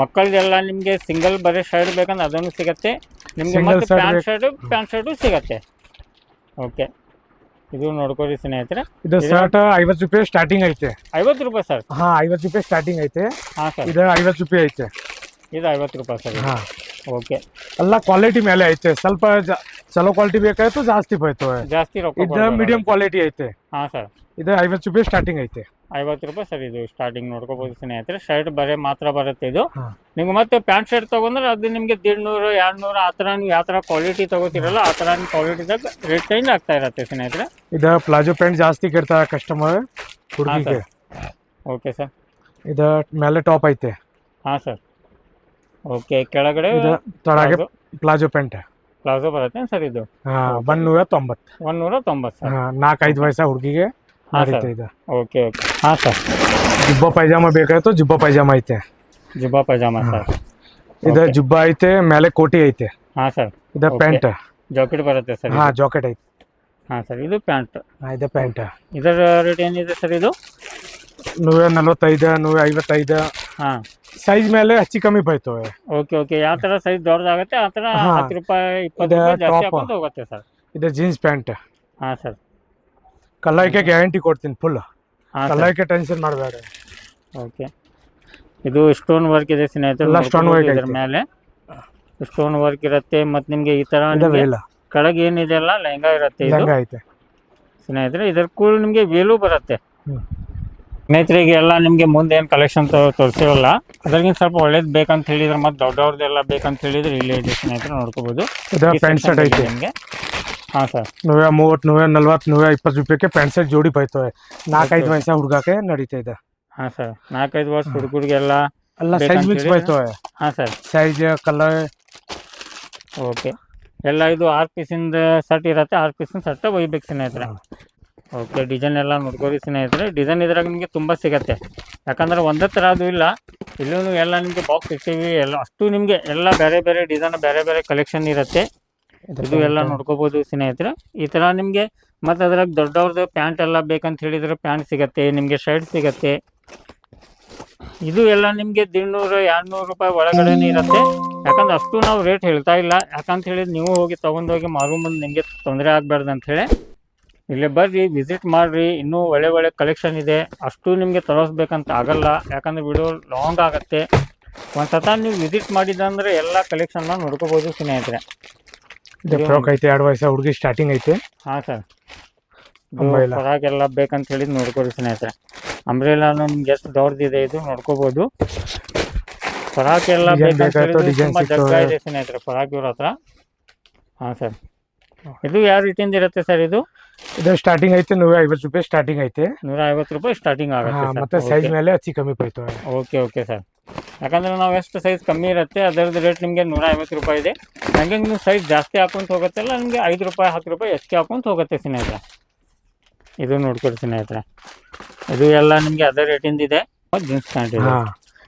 ಮಕ್ಕಳದೆಲ್ಲ ನಿಮಗೆ ಸಿಂಗಲ್ ಬರೀ ಶರ್ಟ್ ಬೇಕಂದ್ರೆ ಅದನ್ನು ಸಿಗತ್ತೆ. ನಿಮಗೆ ಸಿಂಗಲ್ ಮತ್ತೆ ಪ್ಯಾಂಟ್. ಶರ್ಟು ಪ್ಯಾಂಟ್ ಶರ್ಟು ಸಿಗತ್ತೆ. ಓಕೆ ಇದು ನೋಡ್ಕೊಳ್ಳಿ ಸ್ನೇಹಿತರೆ. ಇದು ಶರ್ಟ್ ಐವತ್ತು ರೂಪಾಯಿ ಸ್ಟಾರ್ಟಿಂಗ್ ಐತೆ. ಐವತ್ತು ರೂಪಾಯಿ ಸರ್ ಹಾಂ ಐವತ್ತು ರೂಪಾಯಿ ಸ್ಟಾರ್ಟಿಂಗ್ ಐತೆ. ಹಾಂ ಸರ್ ಇದು ಐವತ್ತು ರೂಪಾಯಿ ಐತೆ. ಇದು ಐವತ್ತು ರೂಪಾಯಿ ಸರ್ ಹಾಂ. ಓಕೆ ಎಲ್ಲ ಕ್ವಾಲಿಟಿ ಮೇಲೆ ಐತೆ. ಸ್ವಲ್ಪ ಚಲೋ ಕ್ವಾಲಿಟಿ ಬೇಕಾಯ್ತು ಜಾಸ್ತಿ ಬೈತು ಜಾಸ್ತಿ ರೊಕ್ಕ ಇದು ಮೀಡಿಯಂ ಕ್ವಾಲಿಟಿ ಐತೆ. ಹಾಂ ಸರ್ ಇದು ಐವತ್ತು ರೂಪಾಯಿ ಸ್ಟಾರ್ಟಿಂಗ್ ಐತೆ. ಐವತ್ತು ರೂಪಾಯಿ ಸರ್ ಇದು ಸ್ಟಾರ್ಟಿಂಗ್ ನೋಡ್ಕೋಬಹುದು ಸ್ನೇಹಿತರೆ. ಶರ್ಟ್ ಬರೇ ಮಾತ್ರ ಬರುತ್ತೆ ಇದು. ನಿಮ್ಗೆ ಮತ್ತೆ ಪ್ಯಾಂಟ್ ಶರ್ಟ್ ತಗೊಂಡ್ರೆ ಅದು ನಿಮಗೆ ದೇಡ್ನೂರು ಎರಡು ನೂರು ಆ ಥರ ನೀವು ಯಾವ ಥರ ಕ್ವಾಲಿಟಿ ತಗೋತಿರಲ್ಲ ಆ ಥರ ಕ್ವಾಲಿಟಿದಾಗ ರೇಟ್ ಚೇಂಜ್ ಆಗ್ತಾ ಇರತ್ತೆ ಸ್ನೇಹಿತರೆ. ಇದು ಪ್ಲಾಜೋ ಪ್ಯಾಂಟ್ ಜಾಸ್ತಿ ಕೇಳ್ತಾ ಕಸ್ಟಮರ್ ಹುಡುಗಿಗೆ. ಓಕೆ ಸರ್ ಇದು ಮೇಲೆ ಟಾಪ್ ಐತೆ. ಹಾಂ ಸರ್. ಓಕೆ ಕೆಳಗಡೆ ಇದು ತಳಗೆ ಪ್ಲಾಜೋ ಪ್ಯಾಂಟ್ ಪ್ಲಾಜೋ ಬರುತ್ತೆ ಸರ್ ಇದು? ಹಾ ಒಂದ್ ನೂರ ತೊಂಬತ್ತು. ಒಂದು ನೂರ ತೊಂಬತ್ತು ಸರ್. ನಾಲ್ಕೈದು ವಯಸ್ಸ ಹುಡುಗಿಗೆ. ಹಾ, ನಡೀತಾ ಸರ್. ಇದೆ ಓಕೆ ಓಕೆ ಹಾಂ ಸರ್ ಜುಬ್ಬ ಪೈಜಾಮ ಬೇಕಾಯ್ತು ಜುಬ್ಬ ಪೈಜಾಮ ಐತೆ ಜುಬ್ಬಾ ಪೈಜಾಮ ಸರ್ ಇದು Okay. ಜುಬ್ಬ ಐತೆ ಮೇಲೆ ಕೋಟಿ ಐತೆ ಹಾಂ ಸರ್ ಇದು Okay. ಪ್ಯಾಂಟ್ ಜಾಕೆಟ್ ಬರುತ್ತೆ ಸರ್ ಹಾ ಜಾಕೆಟ್ ಐತೆ ಹಾಂ ಸರ್ ಇದು ಪ್ಯಾಂಟ್ ಹಾ, ಇದು ಪ್ಯಾಂಟ್ ಇದರ ರೇಟ್ ಏನಿದೆ ಸರ್ ಇದು ನೂರ ನಲ್ವತ್ತೈದು ನೂರ ಐವತ್ತೈದು ಹಾಂ ಸೈಜ್ ಮೇಲೆ ಹೆಚ್ಚು ಕಮ್ಮಿ ಬರ್ತವೆ ಓಕೆ ಓಕೆ ಯಾವ ಥರ ಸೈಜ್ ದೊಡ್ಡದಾಗುತ್ತೆ ಆ ಥರ ಹಾ. ಹತ್ತು ರೂಪಾಯಿ ಇಪ್ಪತ್ತು ಇದು ರೂಪಾಯಿ ಜಾಸ್ತಿ top. ಹಾಕೊಂಡು ಹೋಗುತ್ತೆ ಸರ್ ಇದು ಜೀನ್ಸ್ ಪ್ಯಾಂಟ್ ಹಾಂ ಸರ್ ಕಲರ್ಗೆ ಗ್ಯಾರಂಟಿ ಕೊಡ್ತೀನಿ ಫುಲ್ ಹಾಂ ಸರ್. ಕಲರ್ಗೆ ಟೆನ್ಷನ್ ಮಾಡಬೇಡ. ಓಕೆ ಇದು ಸ್ಟೋನ್ ವರ್ಕ್ ಇದೆ ಸ್ನೇಹಿತರೆ. ಎಲ್ಲ stone ನೋಡ್ಕೊಬೋದು work ಇದ್ರ ಐತೆ. ಮೇಲೆ. ಸ್ಟೋನ್ ವರ್ಕ್ ಇರುತ್ತೆ ಮತ್ತೆ ನಿಮಗೆ ಈ ತರ ನಿಮ್ಗೆ ವೇಲ ಕೆಳಗೆ ಏನಿದೆ ಅಲ್ಲ ಲೆಹಂಗಾ ಇರುತ್ತೆ ಇದು. ಲಂಗ ಐತೆ. ಸ್ನೇಹಿತರೆ ಇದ್ರ ಕೂಡ ನಿಮಗೆ ವೇಲು ಬರುತ್ತೆ. ಹ್ಮ್. ಸ್ನೇಹಿತರಿಗೆ ಎಲ್ಲ ನಿಮಗೆ ಮುಂದೆ ಏನು ಕಲೆಕ್ಷನ್ ತೋರಿಸಿರಲ್ಲ ಅದ್ರಾಗಿನ ಸ್ವಲ್ಪ ಒಳ್ಳೇದು ಬೇಕಂತ ಹೇಳಿದ್ರೆ ಮತ್ತೆ ದೊಡ್ಡವ್ರದ್ದೆಲ್ಲ ಬೇಕಂತ ಹೇಳಿದ್ರೆ ಇಲ್ಲೇ ಇದೆ ಸ್ನೇಹಿತರೆ ನೋಡ್ಕೋಬೋದು. ಇದು ಪ್ಯಾಂಟ್ ಶರ್ಟ್ ಐತೆ. ನಿಮಗೆ. ಹಾಂ ಸರ್ ನೂರ ಮೂವತ್ತು ನೂರ ನಲ್ವತ್ತು ನೂರ ಇಪ್ಪತ್ತು ರೂಪಾಯಿಗೆ ಪ್ಯಾಂಟ್ ಶರ್ಟ್ ಜೋಡಿ ಬೈತವೆ ನಾಲ್ಕೈದು ವರ್ಷ ವಯಸ್ಸ ಹುಡುಗಕ್ಕೆ ನಡೀತಾ ಇದೆ ಹಾಂ ಸರ್ ನಾಲ್ಕೈದು ವರ್ಷ ಹುಡುಗರಿಗೆಲ್ಲ ಎಲ್ಲ ಸೈಜ್ ಮಿಕ್ಸ್ ಬೈತವೆ ಹಾಂ ಸರ್ ಸೈಜ್ ಕಲರ್ ಓಕೆ ಎಲ್ಲ ಇದು ಆರ್ ಪೀಸಿಂದ ಶರ್ಟ್ ಇರುತ್ತೆ ಆರ್ ಪೀಸಿನ ಶರ್ಟ್ ಒಯ್ಬೇಕು ಸ್ನೇಹಿತರೆ ಓಕೆ ಡಿಸೈನ್ ಎಲ್ಲ ನೋಡ್ಕೋರಿ ಸ್ನೇಹಿತರೆ ಡಿಸೈನ್ ಇದ್ರಾಗ ನಿಮಗೆ ತುಂಬ ಸಿಗತ್ತೆ ಯಾಕಂದ್ರೆ ಒಂದೇ ಥರ ಅದು ಇಲ್ಲ ಇಲ್ಲೂ ಎಲ್ಲ ನಿಮಗೆ ಬಾಕ್ಸ್ ಇರ್ತೀವಿ ಎಲ್ಲ ಅಷ್ಟು ನಿಮಗೆ ಎಲ್ಲ ಬೇರೆ ಬೇರೆ ಡಿಸೈನ್ ಬೇರೆ ಬೇರೆ ಕಲೆಕ್ಷನ್ ಇರುತ್ತೆ ಇದು ಎಲ್ಲ ನೋಡ್ಕೋಬೋದು ಸ್ನೇಹಿತರೆ. ಈ ಥರ ನಿಮಗೆ ಮತ್ತು ಅದ್ರಾಗ ದೊಡ್ಡವ್ರದ್ದು ಪ್ಯಾಂಟ್ ಎಲ್ಲ ಬೇಕಂತ ಹೇಳಿದ್ರೆ ಪ್ಯಾಂಟ್ ಸಿಗತ್ತೆ ನಿಮಗೆ ಶರ್ಟ್ ಸಿಗತ್ತೆ. ಇದು ಎಲ್ಲ ನಿಮಗೆ ದಿನೂರು ಎರಡ್ನೂರು ರೂಪಾಯಿ ಒಳಗಡೆನೇ ಇರುತ್ತೆ. ಯಾಕಂದ್ರೆ ಅಷ್ಟು ನಾವು ರೇಟ್ ಹೇಳ್ತಾ ಇಲ್ಲ. ಯಾಕಂತ ಹೇಳಿದ್ರೆ ನೀವು ಹೋಗಿ ತೊಗೊಂಡೋಗಿ ಮಾರು ಮುಂದೆ ನಿಮಗೆ ತೊಂದರೆ ಅಂತ ಹೇಳಿ. ಇಲ್ಲೇ ಬರ್ರಿ ವಿಸಿಟ್ ಮಾಡ್ರಿ. ಇನ್ನೂ ಒಳ್ಳೆ ಒಳ್ಳೆ ಕಲೆಕ್ಷನ್ ಇದೆ. ಅಷ್ಟು ನಿಮಗೆ ತರಿಸ್ಬೇಕಂತ ಆಗಲ್ಲ. ಯಾಕಂದ್ರೆ ವಿಡಿಯೋ ಲಾಂಗ್ ಆಗುತ್ತೆ. ಒಂದು ಸತ ನೀವು ವಿಸಿಟ್ ಮಾಡಿದಂದ್ರೆ ಎಲ್ಲ ಕಲೆಕ್ಷನ್ನ ನೋಡ್ಕೋಬೋದು ಸ್ನೇಹಿತರೆ. ಫ್ರಾಕ್ ಐತೆ ಎರಡು ವಯಸ್ಸ ಹುಡುಗಿ ಸ್ಟಾರ್ಟಿಂಗ್ ಐತೆ. ಹಾ ಸರ್. ಅಂಬ್ರೆಲಾ ಫ್ರಾಕ್ ಎಲ್ಲ ಬೇಕಂತ ಹೇಳಿದ್ ನೋಡ್ಕೊರಿ ಸ್ನೇಹಿತರೆ. ಅಂಬ್ರೆಲಾ ನಮ್ಗೆ ಎಷ್ಟು ದೊಡ್ಡದಿದೆ ಇದು ನೋಡ್ಕೋಬಹುದು ಫ್ರಾಕ್ ಎಲ್ಲ ಬೇಕಂತ ಜಗ್ಗ ಸಿಗ್ತವೆ. ಸ್ನೇಹಿತರೆ ಫ್ರಾಕ್ ಇವ್ರ ಹತ್ರ. ಹಾಂ ಸರ್. ಇದು ಯಾವ ರೀತಿಯಿಂದ ಇರುತ್ತೆ ಸರ್ ಇದು? ಇದು ಸ್ಟಾರ್ಟಿಂಗ್ ಐತೆ ನೂರ ಐವತ್ತು ರೂಪಾಯಿ ಸ್ಟಾರ್ಟಿಂಗ್ ಐತೆ. ನೂರ ಐವತ್ತು ರೂಪಾಯಿ ಸ್ಟಾರ್ಟಿಂಗ್ ಹಾ, ಆಗುತ್ತೆ ಮತ್ತೆ ಸೈಜ್ ಮೇಲೆ ಹಚ್ಚಿ ಕಮ್ಮಿ ಬರ್ತವೆ ಓಕೆ ಓಕೆ ಸರ್ ಯಾಕಂದ್ರೆ ನಾವು ಎಷ್ಟು ಸೈಜ್ ಕಮ್ಮಿ ಇರುತ್ತೆ ಅದರದ್ದು ರೇಟ್ ನಿಮಗೆ ನೂರ ಐವತ್ತು ರೂಪಾಯಿ ಇದೆ. ಹಂಗೆ ನೀವು ಸೈಜ್ ಜಾಸ್ತಿ ಹಾಕೊಂತ ಹೋಗುತ್ತಲ್ಲ ನಿಮಗೆ ಐದು ರೂಪಾಯಿ ಹತ್ತು ರೂಪಾಯಿ ಹೆಚ್ಚಿಗೆ ಹಾಕೊಂತ ಹೋಗುತ್ತೆ ಸ್ನೇಹಿತರೆ. ಇದು ನೋಡ್ಕೊಡಿ ಸ್ನೇಹಿತರೆ. ಇದು ಎಲ್ಲ ನಿಮಗೆ ಅದೇ ರೇಟಿಂದ ಇದೆ ಜೀನ್ಸ್ ಪ್ಯಾಂಟ್ ಇದೆ. ಹಾ.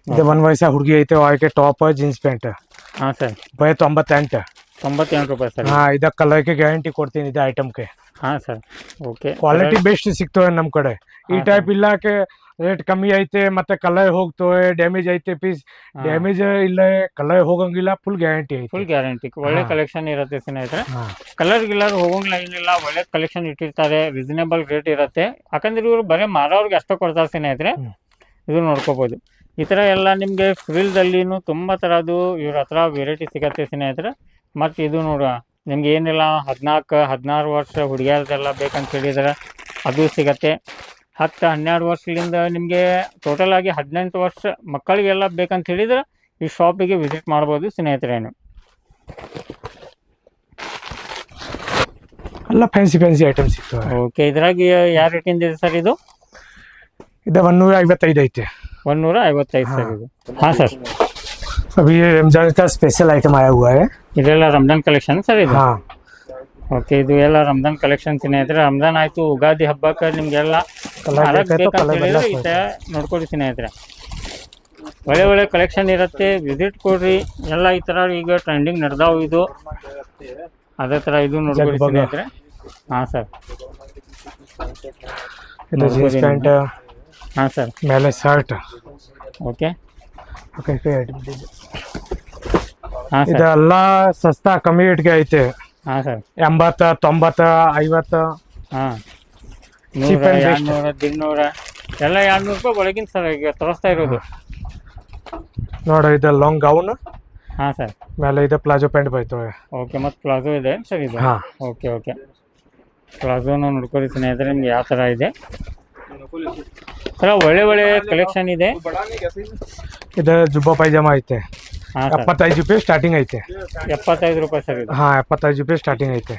ಇದು ಒಂದ್ ವಯಸ್ಸ ಹುಡುಗಿ ಐತೆ ಆಕೆ ಟಾಪ್ ಜೀನ್ಸ್ ಪ್ಯಾಂಟ್ ಹಾಂ ಸರ್ ಬೈ ತೊಂಬತ್ತೆಂಟು. ತೊಂಬತ್ತೆಂಟು ರೂಪಾಯಿ ಸರ್. ಹಾ ಇದ ಕಲರ್ಗೆ ಗ್ಯಾರಂಟಿ ಕೊಡ್ತೀನಿ ಇದೆ ಐಟಮ್ಗೆ ಹಾಂ ಸರ್ ಓಕೆ. ಕ್ವಾಲಿಟಿ ಬೆಸ್ಟ್ ಸಿಗ್ತವೆ ನಮ್ ಕಡೆ. ಈ ಟೈಪ್ ಇಲ್ಲಕ್ಕೆ ರೇಟ್ ಕಮ್ಮಿ ಐತೆ ಮತ್ತೆ ಕಲರ್ ಹೋಗ್ತವೆ ಡ್ಯಾಮೇಜ್ ಐತೆ ಪೀಸ್ ಡ್ಯಾಮೇಜ್ ಇಲ್ಲ ಕಲರ್ ಹೋಗಂಗಿಲ್ಲ ಫುಲ್ ಗ್ಯಾರಂಟಿ ಐತೆ. ಫುಲ್ ಗ್ಯಾರಂಟಿ ಒಳ್ಳೆ. ಕಲೆಕ್ಷನ್ ಇರುತ್ತೆ ಸ್ನೇಹಿತರೆ. ಕಲರ್ ಗಿಲ್ಲರ್ ಹೋಗಂಗಿಲ್ಲ ಏನಿಲ್ಲ ಒಳ್ಳೆ ಕಲೆಕ್ಷನ್ ಇಟ್ಟಿರ್ತಾರೆ ರೀಸನೇಬಲ್ ರೇಟ್ ಇರುತ್ತೆ. ಯಾಕಂದ್ರೆ ಇವರು ಬರೀ ಮಾರೋರ್ಗೆ ಅಷ್ಟೇ ಕೊಡ್ತಾರೆ ಸ್ನೇಹಿತರೆ. ಇದು ನೋಡ್ಕೋಬಹುದು ಈ ತರ ಎಲ್ಲ ನಿಮಗೆ ಫ್ರಿಲ್ದಲ್ಲಿನೂ ತುಂಬಾ ತರದು ಇವ್ರ ಹತ್ರ ವೆರೈಟಿ ಸಿಗತ್ತೆ ಸ್ನೇಹಿತರೆ. ಮತ್ತು ಇದು ನೋಡ ನಿಮ್ಗೆ ಏನಿಲ್ಲ ಹದಿನಾಲ್ಕು ಹದಿನಾರು ವರ್ಷ ಹುಡುಗಿಯರದೆಲ್ಲ ಬೇಕಂತ ಹೇಳಿದ್ರೆ ಅದು ಸಿಗತ್ತೆ. ಹತ್ತು ಹನ್ನೆರಡು ವರ್ಷದಿಂದ ನಿಮಗೆ ಟೋಟಲ್ ಆಗಿ ಹದಿನೆಂಟು ವರ್ಷ ಮಕ್ಕಳಿಗೆಲ್ಲ ಬೇಕಂತ ಹೇಳಿದ್ರೆ ಈ ಶಾಪಿಗೆ ವಿಸಿಟ್ ಮಾಡ್ಬೋದು ಸ್ನೇಹಿತರೇನು. ಎಲ್ಲ ಫ್ಯಾನ್ಸಿ ಫ್ಯಾನ್ಸಿ ಐಟಮ್ ಸಿಗ್ತವೆ. ಓಕೆ ಇದ್ರಾಗ ಯಾವ ರೇಟಿಂದ ಇದೆ ಸರ್ ಇದು? ಇದು ಒನ್ನೂರ ಐವತ್ತೈದು ಐತೆ. ಒನ್ನೂರ ಐವತ್ತೈದು ಸರ್ ಇದು. ಹಾಂ ಸರ್ ಅಭಿ ರಮಜಾನ್ ಸ್ಪೆಷಲ್ ಐಟಮ್ ಆಯ್ತು ಇದೆಲ್ಲ ರಂಜಾನ್ ಕಲೆಕ್ಷನ್ ಸರ್ ಇದು? ಓಕೆ ಇದು ಎಲ್ಲ ರಂಜಾನ್ ಕಲೆಕ್ಷನ್ ಸ್ನೇಹಿತರೆ ರಂಜಾನ್ ಆಯ್ತು ಉಗಾದಿ ಹಬ್ಬಕ್ಕೆ ನಿಮ್ಗೆಲ್ಲ ನೋಡ್ಕೊಡಿ ಸ್ನೇಹಿತರೆ ಒಳ್ಳೆ ಒಳ್ಳೆ ಕಲೆಕ್ಷನ್ ಇರುತ್ತೆ ವಿಸಿಟ್ ಕೊಡ್ರಿ. ಎಲ್ಲ ಈ ತರ ಈಗ ಟ್ರೆಂಡಿಂಗ್ ನಡೆದಾವು ಇದು. ಅದೇ ತರ ಇದು ನೋಡ್ಕೊಡಿ ಜಗ್ಬಗ. ಸ್ನೇಹಿತರೆ ಹಾ ಸರ್. Jeans pant. ಹಾಂ ಸರ್. ಮೇಲೆ ಶರ್ಟ್ ಓಕೆ ಓಕೆ ಇದೆಲ್ಲ ಸಸ್ತಾ ಕಮ್ಮಿ ರೇಟ್ಗೆ ಐತೆ. ಹಾಂ ಸರ್. ಎಂಬತ್ತ ತೊಂಬತ್ತ ಐವತ್ತ. ಹಾಂ. Cheap ನೂರ and best. ಎರಡ್ನೂರ ದಿನ್ನೂರ ಎಲ್ಲ ಎರಡ್ನೂರು ರೂಪಾಯಿ ಒಳಗಿನ ಸರ್ ಈಗ ತೋರಿಸ್ತಾ ಇರೋದು. ನೋಡ ಇದು ಲಾಂಗ್ ಗೌನ್ ಹಾಂ ಸರ್. ಮೇಲೆ ಇದು ಪ್ಲಾಜೋ ಪ್ಯಾಂಟ್ ಬೈತು. ಓಕೆ ಮತ್ತು ಪ್ಲಾಜೋ ಇದೆ ಸರ್ ಇದು? ಹಾ. Okay okay. ಪ್ಲಾಜೋನ ನೋಡ್ಕೊಳ್ಳಿ ಸ್ನೇಹಿತರೆ ನಿಮ್ಗೆ ಯಾವ ಥರ ಇದೆ? ಸರ ಒಳ್ಳೆ ಒಳ್ಳೆ ಕಲೆಕ್ಷನ್ ಇದೆ. ಇದು ಜುಬ್ಬಾ ಪೈಜಾಮ ಐತೆ. ಎಪ್ಪತ್ತೈದು ರೂಪಾಯಿ ಸ್ಟಾರ್ಟಿಂಗ್ ಐತೆ. ಎಪ್ಪತ್ತೈದು ರೂಪಾಯಿ ಸರ್ ಇದು. ಹಾ ಎಪ್ಪತ್ತೈದು ರೂಪಾಯಿ ಸ್ಟಾರ್ಟಿಂಗ್ ಐತೆ.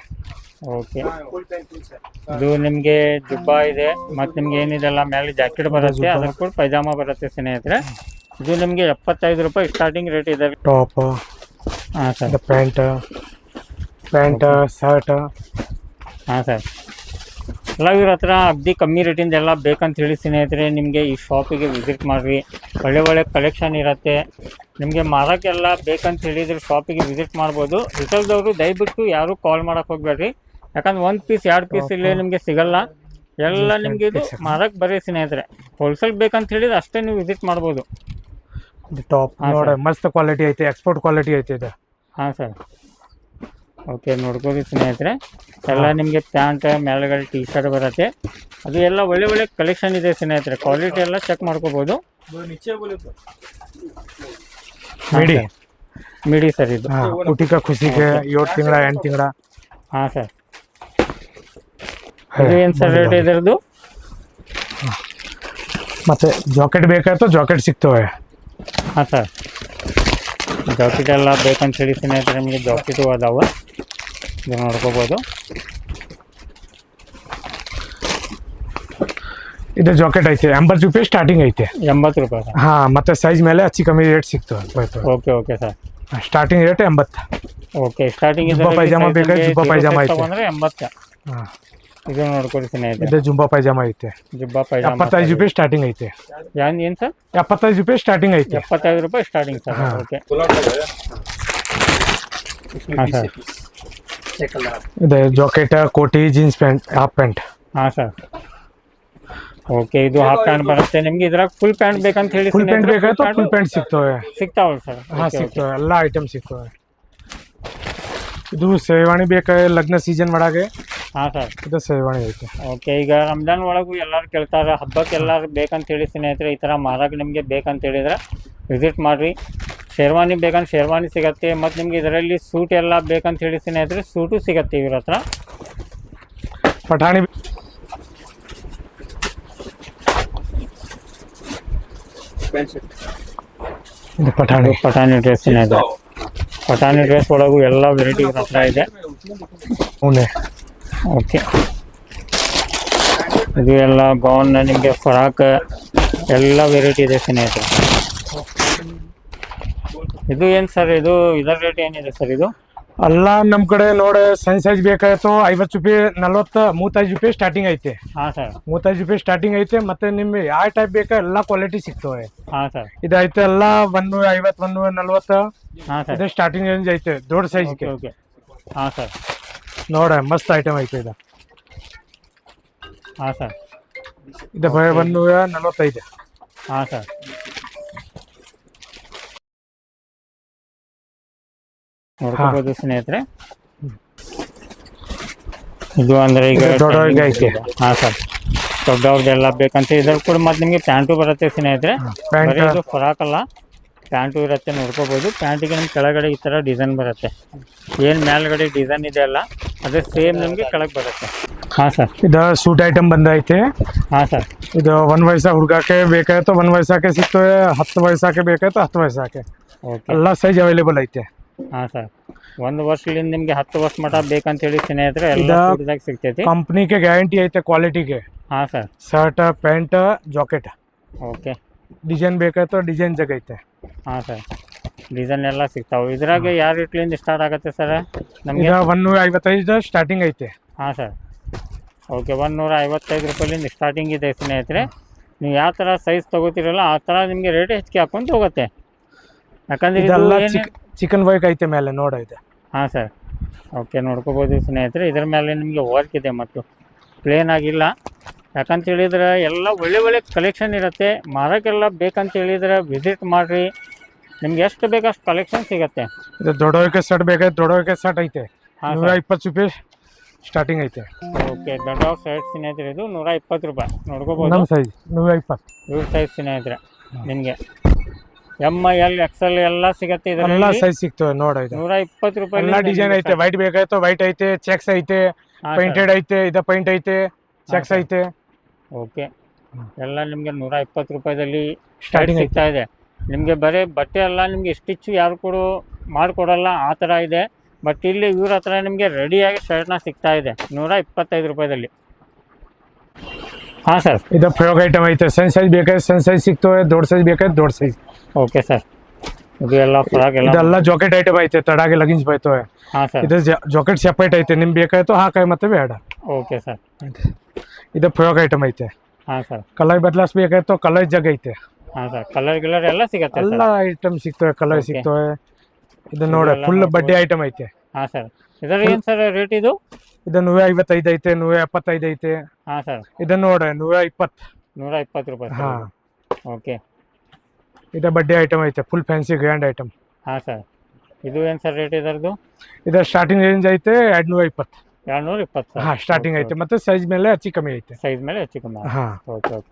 ಓಕೆ. ಇದು ನಿಮಗೆ ಜುಬ್ಬಾ ಇದೆ ಮತ್ತು ನಿಮ್ಗೆ ಏನಿದೆಲ್ಲ ಮೇಲೆ ಜಾಕೆಟ್ ಬರುತ್ತೆ ಅದ್ರ ಕೂಡ ಪೈಜಾಮ ಬರುತ್ತೆ ಸ್ನೇಹಿತರೆ. ಇದು ನಿಮಗೆ ಎಪ್ಪತ್ತೈದು ರೂಪಾಯಿ ಸ್ಟಾರ್ಟಿಂಗ್ ರೇಟ್ ಇದೆ. ಟಾಪ್ ಹಾಂ ಸರ್. ಪ್ಯಾಂಟ್. ಪ್ಯಾಂಟ್ ಶರ್ಟ್ ಹಾಂ ಸರ್. ಎಲ್ಲ ಇವ್ರ ಹತ್ರ ಅಗ್ದಿ ಕಮ್ಮಿ ರೇಟಿಂದ ಎಲ್ಲ ಬೇಕಂತ ಹೇಳಿ ಸ್ನೇಹಿತರೆ ನಿಮಗೆ ಈ ಶಾಪಿಗೆ ವಿಸಿಟ್ ಮಾಡಿರಿ. ಒಳ್ಳೆ ಒಳ್ಳೆ ಕಲೆಕ್ಷನ್ ಇರುತ್ತೆ. ನಿಮಗೆ ಮಾರೋಕ್ಕೆಲ್ಲ ಬೇಕಂತ ಹೇಳಿದ್ರೆ ಶಾಪಿಗೆ ವಿಸಿಟ್ ಮಾಡ್ಬೋದು. ರಿಟೇಲ್ದವರು ದಯವಿಟ್ಟು ಯಾರೂ ಕಾಲ್ ಮಾಡೋಕೆ ಹೋಗ್ಬೇಡ್ರಿ. ಯಾಕಂದ್ರೆ ಒಂದು ಪೀಸ್ ಎರಡು ಪೀಸ್ ಇಲ್ಲಿ ನಿಮಗೆ ಸಿಗಲ್ಲ. ಎಲ್ಲ ನಿಮಗೆ ಇದು ಮಾರಕ್ಕೆ ಬರೀ ಸ್ನೇಹಿತರೆ. ಹೋಲ್ಸೇಲ್ ಬೇಕಂತ ಹೇಳಿದ್ರೆ ಅಷ್ಟೇ ನೀವು ವಿಸಿಟ್ ಮಾಡ್ಬೋದು. ಟಾಪ್ ನೋಡಿ ನೋಡ ಮಸ್ತ್ ಕ್ವಾಲಿಟಿ ಐತೆ ಎಕ್ಸ್ಪೋರ್ಟ್ ಕ್ವಾಲಿಟಿ ಐತೆ ಇದು. ಹಾಂ ಸರ್. ಓಕೆ ನೋಡ್ಬೋದು ಸ್ನೇಹಿತರೆ. ಎಲ್ಲ ನಿಮಗೆ ಪ್ಯಾಂಟ್ ಮೇಲ್ಗಡೆ ಟಿ ಶರ್ಟ್ ಬರುತ್ತೆ. ಅದು ಎಲ್ಲ ಒಳ್ಳೆ ಒಳ್ಳೆ ಕಲೆಕ್ಷನ್ ಇದೆ ಸ್ನೇಹಿತರೆ. ಕ್ವಾಲಿಟಿ ಎಲ್ಲ ಚೆಕ್ ಮಾಡ್ಕೋಬೋದು. ಮಿಡಿ. ಮಿಡಿ ಸರ್ ಇದು. ಹಾಂ ಖುಷಿಗೆ ಏಳು ತಿಂಗಳ ಎಂಟು ತಿಂಗಳ. ಹಾಂ ಸರ್. ಇದು ಏನು ಸರ್ ರೇಟ್ ಇದರದ್ದು? ಮತ್ತೆ ಜಾಕೆಟ್ ಬೇಕಾಯ್ತು ಜಾಕೆಟ್ ಸಿಗ್ತವೆ. ಹಾಂ ಸರ್. ಜಾಕೆಟ್ ಎಲ್ಲ ಬೇಕಂತ ಹೇಳಿ ಸ್ನೇಹಿತರೆ ನಿಮಗೆ ಜಾಕೆಟು ಅದಾವೆ. ಇದು ನೋಡ್ಕೋಬೋದು. ಇದು ಜಾಕೆಟ್ ಐತೆ ಎಂಬತ್ತು ರೂಪಾಯಿ ಸ್ಟಾರ್ಟಿಂಗ್ ಐತೆ. ಎಂಬತ್ತು ರೂಪಾಯಿ ಸರ್. ಹಾ ಮತ್ತೆ ಸೈಜ್ ಮೇಲೆ ಹೆಚ್ಚು ಕಮ್ಮಿ ರೇಟ್ ಸಿಗ್ತವೆ ಬರ್ತವೆ okay okay sir. Starting rate ಎಂಬತ್ತು. ಓಕೆ ಸ್ಟಾರ್ಟಿಂಗ್ ಜುಬ್ಬಾ ಪೈಜಾಮ ಬೇಕಾದ್ರೆ ಜುಬ್ಬಾ ಪೈಜಾಮ ಐತೆ. ತಗೊಂಡ್ರೆ ಎಂಬತ್ತು. ಹಾ. ಇದು ನೋಡ್ಕೊಳ್ಳಿ ಸ್ನೇಹಿತರೆ. ಇದು ಜುಂಬಾ ಪೈಜಾಮ ಐತೆ. ಜುಬ್ಬಾ ಪೈಜಾಮ ಎಪ್ಪತ್ತೈದು ರೂಪಾಯಿ ಸ್ಟಾರ್ಟಿಂಗ್ ಐತೆ. ಏನು ಏನು ಸರ್? ಎಪ್ಪತ್ತೈದು ರೂಪಾಯಿ ಸ್ಟಾರ್ಟಿಂಗ್ ಐತೆ. ಎಪ್ಪತ್ತೈದು ರೂಪಾಯಿ ಸ್ಟಾರ್ಟಿಂಗ್ ಸರ್. ಹಾ. ಓಕೆ. ಹಾಂ ಸರ್. ಇದು ಜಾಕೆಟ್ ಕೋಟಿ ಜೀನ್ಸ್ ಪ್ಯಾಂಟ್ ಹಾಫ್ ಪ್ಯಾಂಟ್ ಹಾಂ ಸರ್. ಓಕೆ ಇದು ಹಾಫ್ ಪ್ಯಾಂಟ್ ಬರುತ್ತೆ. ನಿಮ್ಗೆ ಇದ್ರಾಗ ಫುಲ್ ಪ್ಯಾಂಟ್ ಬೇಕಂತ ಹೇಳಿ ಫುಲ್ ಪ್ಯಾಂಟ್ ಬೇಕಾಯ್ತು ಫುಲ್ ಪ್ಯಾಂಟ್ ಸಿಗ್ತವೆ. ಸಿಗ್ತಾವಲ್ಲ ಸರ್ ಹಾ ಸಿಗ್ತವೆ. ಎಲ್ಲ ಐಟಮ್ ಸಿಗ್ತವೆ. ಇದು ಸೇವಾಣಿ ಬೇಕಾ? ಲಗ್ನ ಸೀಸನ್ ಮಾಡಾಗೆ? ಹಾ ಸರ್ ಇದು ಸೇವಾಣಿ ಐತೆ. ಓಕೆ ಈಗ ರಂಜಾನ್ ಒಳಗೂ ಎಲ್ಲರೂ ಕೇಳ್ತಾರೆ ಹಬ್ಬಕ್ಕೆ ಎಲ್ಲರೂ ಬೇಕಂತ ಹೇಳಿ ಸ್ನೇಹಿತರೆ ಈ ಥರ ಮಾರಾಕ ನಿಮಗೆ ಬೇಕಂತ ಹೇಳಿದ್ರೆ ವಿಸಿಟ್ ಮಾಡಿರಿ. ಶೇರ್ವಾನಿ ಬೇಕಂತ ಶೇರ್ವಾನಿ ಸಿಗತ್ತೆ. ಮತ್ತು ನಿಮ್ಗೆ ಇದರಲ್ಲಿ ಸೂಟ್ ಎಲ್ಲ ಬೇಕಂತ ಹೇಳಿ ಸ್ನೇಹಿತರೆ ಸೂಟು ಸಿಗತ್ತೆ ಇವ್ರ ಹತ್ರ. ಪಠಾಣಿ ಇದು ಪಟಾಣಿ. ಪಟಾಣಿ ಡ್ರೆಸ್ ಇದೆ. ಪಟಾಣಿ ಡ್ರೆಸ್ ಒಳಗೂ ಎಲ್ಲ ವೆರೈಟಿ ಹತ್ರ ಇದೆ. ಓಕೆ. ಇದು ಎಲ್ಲ ಗೌನ್ ನಿಮಗೆ ಫ್ರಾಕ್ ಎಲ್ಲ ವೆರೈಟಿ ಇದೆ ಸ್ನೇಹಿತರೆ. ಇದು ಏನು ಸರ್ ಇದು ಇದರ ರೇಟ್ ಏನಿದೆ ಸರ್ ಇದು? ಅಲ್ಲ ನಮ್ಮ ಕಡೆ ನೋಡಿ ಸಣ್ಣ ಸೈಜ್ ಬೇಕಾಯ್ತು ಐವತ್ತು ರೂಪಾಯಿ ನಲ್ವತ್ತು ಮೂವತ್ತೈದು ರೂಪಾಯಿ ಸ್ಟಾರ್ಟಿಂಗ್ ಐತೆ. ಹಾಂ ಸರ್ ಮೂವತ್ತೈದು ರೂಪಾಯಿ ಸ್ಟಾರ್ಟಿಂಗ್ ಐತೆ ಮತ್ತೆ ನಿಮ್ಗೆ ಯಾವ ಟೈಪ್ ಬೇಕಾ ಎಲ್ಲಾ ಕ್ವಾಲಿಟಿ ಸಿಗ್ತವೆ. ಹಾಂ ಸರ್ ಇದೈತೆ ಎಲ್ಲ ಒನ್ನೂರ ಐವತ್ತು ಒನ್ನೂರ ನಲ್ವತ್ತ. ಹಾಂ ಸರ್ ಇದು ಸ್ಟಾರ್ಟಿಂಗ್ ರೇಂಜ್ ಐತೆ ದೊಡ್ಡ ಸೈಜ್ ಸೈಜ್ಗೆ ಓಕೆ ಹಾಂ ಸರ್ ನೋಡ ಮಸ್ತ್ ಐಟಮ್ ಐತೆ ಇದು. ಹಾಂ ಸರ್ ಇದು ಒಂದು ನಲವತ್ತೈದು. ಹಾಂ ಸರ್ ನೋಡ್ಕೋಬೋದು ಸ್ನೇಹಿತರೆ. ಇದು ಅಂದ್ರೆ ಈಗ ದೊಡ್ಡವ್ರಿಗೆ ಐತೆ. ಹಾಂ ಸರ್. ದೊಡ್ಡವ್ರದ್ದೆಲ್ಲ ಬೇಕಂತ ಇದ್ರ ಕೂಡ ಮತ್ತೆ ನಿಮಗೆ ಪ್ಯಾಂಟು ಬರುತ್ತೆ ಸ್ನೇಹಿತರೆ. ಬರೀ ಇದು ಫ್ರಾಕ್ ಅಲ್ಲ ಪ್ಯಾಂಟು ಇರುತ್ತೆ ನೋಡ್ಕೋಬಹುದು ಪ್ಯಾಂಟಿಗೆ ನಿಮ್ಗೆ ಕೆಳಗಡೆ ಈ ತರ ಡಿಸೈನ್ ಬರುತ್ತೆ. ಏನ್ ಮೇಲ್ಗಡೆ ಡಿಸೈನ್ ಇದೆ ಅಲ್ಲ ಅದೇ ಸೇಮ್ ನಿಮಗೆ ಕೆಳಗೆ ಬರುತ್ತೆ. ಹಾಂ ಸರ್. ಇದು ಸೂಟ್ ಐಟಮ್ ಬಂದೈತೆ. ಹಾ ಸರ್. ಇದು ಒಂದ್ ವಯಸ್ಸ ಹುಡುಗಕ್ಕೆ ಬೇಕಾಯ್ತು ಒಂದ್ ವಯಸ್ಸಾಕೆ ಸಿಗ್ತವೆ ಹತ್ತು ವಯಸ್ಸಾಕೆ ಬೇಕಾಯ್ತು ಹತ್ತು ವಯಸ್ಸಾಕೆ ಎಲ್ಲ ಸೈಜ್ ಅವೈಲೇಬಲ್ ಐತೆ. ಹಾಂ ಸರ್. ಒಂದು ವರ್ಷದಿಂದ ನಿಮಗೆ ಹತ್ತು ವರ್ಷ ಮಟ ಬೇಕಂತೇಳಿ ಸ್ನೇಹಿತರೆ ಎಲ್ಲ ಇದು- ಸಿಗ್ತೈತಿ. ಕಂಪ್ನಿಗೆ ಗ್ಯಾರಂಟಿ ಐತೆ ಕ್ವಾಲಿಟಿಗೆ ಹಾಂ sir. Shirt pant jacket. Okay. Design ಬೇಕಾಯ್ತು design ಜಗೈತೆ ಹಾಂ ಸರ್. ಡಿಸೈನ್ ಎಲ್ಲ ಸಿಗ್ತಾವೆ. ಇದ್ರಾಗ ಯಾವ ರೇಟ್ಲಿಂದ ಸ್ಟಾರ್ಟ್ ಆಗುತ್ತೆ ಸರ್? ನಮಗೆ? ಈಗ ಒಂದ್ ನೂರ ಐವತ್ತೈದು ಸ್ಟಾರ್ಟಿಂಗ್ ಐತೆ. ಹಾಂ ಸರ್. ಓಕೆ ಒಂದು ನೂರ ಐವತ್ತೈದು ರೂಪಾಯಿಲಿಂದ ಸ್ಟಾರ್ಟಿಂಗ್ ಇದೆ ಸ್ನೇಹಿತರೆ. ನೀವು ಯಾವ ಥರ ಸೈಜ್ ತೊಗೋತೀರಲ್ಲ ಆ ಥರ ನಿಮಗೆ ರೇಟ್ ಹೆಚ್ಚಿಗೆ ಹಾಕೊಂಡು ಹೋಗುತ್ತೆ. ಯಾಕಂದ್ರೆ ಇದೆಲ್ಲ ಚಿಕನ್ ವೈಕ್ ಐತೆ ಮೇಲೆ ನೋಡ ಇದೆ. ಹಾಂ ಸರ್ ಓಕೆ ನೋಡ್ಕೋಬೋದು ಸ್ನೇಹಿತರೆ. ಇದ್ರ ಮೇಲೆ ನಿಮಗೆ ವರ್ಕ್ ಇದೆ ಮತ್ತು ಪ್ಲೇನ್ ಆಗಿಲ್ಲ. ಯಾಕಂತ ಹೇಳಿದ್ರೆ ಎಲ್ಲ ಒಳ್ಳೆ ಒಳ್ಳೆ ಕಲೆಕ್ಷನ್ ಇರುತ್ತೆ. ಮಾರೋಕ್ಕೆಲ್ಲ ಬೇಕಂತ ಹೇಳಿದ್ರೆ ವಿಸಿಟ್ ಮಾಡಿರಿ. ನಿಮ್ಗೆ ಎಷ್ಟು ಬೇಕು ಅಷ್ಟು ಕಲೆಕ್ಷನ್ ಸಿಗುತ್ತೆ. ಇದು ದೊಡ್ಡವಕ್ಕೆ ಶರ್ಟ್ ಬೇಕಾಯ್ತು ದೊಡ್ಡವಕ್ಕೆ ಸೆಟ್ ಐತೆ. ನೂರ ಇಪ್ಪತ್ತು ರೂಪಾಯಿ ಸ್ಟಾರ್ಟಿಂಗ್ ಐತೆ. ಓಕೆ ದೊಡ್ಡ ಶರ್ಟ್ ಸ್ನೇಹಿತರೆ ಇದು ನೂರ ಇಪ್ಪತ್ತು ರೂಪಾಯಿ. ನೋಡ್ಕೋಬೋದು. ಸೈಜ್ ನೂರ ಇಪ್ಪತ್ತು ಇವ್ರ ಸೈಜ್ ಸ್ನೇಹಿತರೆ ನಿಮಗೆ. ಎಂ ಎಲ್ ಎಕ್ಸೆಲ್ ಎಲ್ಲ ಸಿಗತ್ತೆ ಎಲ್ಲ ಇದರಲ್ಲಿ ಸೈಜ್ ಸಿಗ್ತವೆ ನೋಡ ಇದು. ನೂರ ಇಪ್ಪತ್ತು ರೂಪಾಯಿ ಎಲ್ಲ ಡಿಸೈನ್ ಐತೆ. ವೈಟ್ ಬೇಕಾಯ್ತು ವೈಟ್ ಐತೆ ಚೆಕ್ಸ್ ಐತೆ ಪೈಂಟೆಡ್ ಐತೆ ಇದ ಪೈಂಟ್ ಐತೆ ಚೆಕ್ಸ್ sir. ಐತೆ. ಓಕೆ. ಎಲ್ಲ ನಿಮಗೆ ನೂರ ಇಪ್ಪತ್ತು ರೂಪಾಯಿದಲ್ಲಿ ಸ್ಟಾರ್ಟಿಂಗ್ ಐತೆ. ಸಿಗ್ತಾ ಇದೆ. ನಿಮಗೆ ಬರೀ ಬಟ್ಟೆ ಎಲ್ಲ ನಿಮಗೆ ಸ್ಟಿಚ್ ಯಾರು ಕೂಡ ಮಾಡಿಕೊಡಲ್ಲ ಆ ಥರ ಇದೆ. ಬಟ್ ಇಲ್ಲಿ ಇವ್ರ ಹತ್ರ ನಿಮಗೆ ರೆಡಿಯಾಗಿ ಶರ್ಟ್ನ ಸಿಗ್ತಾ ಇದೆ. ನೂರ ಇಪ್ಪತ್ತೈದು ರೂಪಾಯಿದಲ್ಲಿ. ಹಾಂ ಸರ್. ಇದು ಪ್ರಯೋಗ ಐಟಮ್ ಐತೆ. ಸಣ್ಣ ಸೈಜ್ ಬೇಕಾದ್ರೆ ಸಣ್ಣ ಸೈಜ್ ಸಿಗ್ತವೆ ದೊಡ್ಡ ಸೈಜ್ ಬೇಕಾದ್ರೆ ದೊಡ್ಡ ಸೈಜ್ ಓಕೆ ಸರ್ ಇದು ಎಲ್ಲ ಫ್ರಾಕ್ ಎಲ್ಲ ಇದೆಲ್ಲ ಜಾಕೆಟ್ ಐಟಮ್ ಐತೆ ತಡಾಗೆ ಲಗಿನ್ಸ್ ಬರ್ತವೆ ಹಾಂ ಸರ್ ಇದು ಜಾಕೆಟ್ ಸೆಪರೇಟ್ ಐತೆ ನಿಮ್ಗೆ ಬೇಕಾಯ್ತು ಹಾಕಾಯ್ ಮತ್ತೆ ಬೇಡ. ಓಕೆ ಸರ್ ಇದು ಫ್ರಾಕ್ ಐಟಮ್ ಐತೆ. ಹಾಂ ಸರ್ ಕಲರ್ ಬದಲಾಸ್ ಬೇಕಾಯ್ತು ಕಲರ್ ಜಗ್ ಐತೆ. ಹಾಂ ಸರ್ ಕಲರ್ ಗಿಲರ್ ಎಲ್ಲ ಸಿಗತ್ತೆ ಎಲ್ಲ ಐಟಮ್ ಸಿಗ್ತವೆ ಕಲರ್. ಸಿಗ್ತವೆ. ಇದು ನೋಡಿ ಫುಲ್ ಬಡ್ಡಿ ಐಟಮ್ ಐತೆ. ಹಾಂ ಸರ್ ಇದರ ಏನು ಸರ್ ರೇಟ್ ಇದು? ಇದು ನೂರ ಐವತ್ತೈದು ಐತೆ ನೂರ ಎಪ್ಪತ್ತೈದು ಐತೆ. ಹಾಂ ಸರ್ ಇದು ನೋಡ ನೂರ ಇಪ್ಪತ್ತು. ನೂರ ಇಪ್ಪತ್ತು ರೂಪಾಯಿ ಹಾಂ. ಓಕೆ ಇದು ಬಡ್ಡಿ ಐಟಮ್ ಐತೆ ಫುಲ್ ಫ್ಯಾನ್ಸಿ ಗ್ರ್ಯಾಂಡ್ ಐಟಮ್ ಹಾಂ ಸರ್. ಇದು ಏನು ಸರ್ ರೇಟ್ ಇದರದು? ಇದು ಸ್ಟಾರ್ಟಿಂಗ್ ರೇಂಜ್ ಐತೆ ಎರಡ್ನೂರ ಇಪ್ಪತ್ತು ಎರಡು ನೂರ ಇಪ್ಪತ್ತು ಹಾಂ ಸ್ಟಾರ್ಟಿಂಗ್ ಐತೆ ಮತ್ತೆ ಸೈಜ್ ಮೇಲೆ ಹೆಚ್ಚು ಕಮ್ಮಿ ಐತೆ. ಸೈಜ್ ಮೇಲೆ ಹೆಚ್ಚು ಕಮ್ಮಿ ಹಾಂ. Okay okay.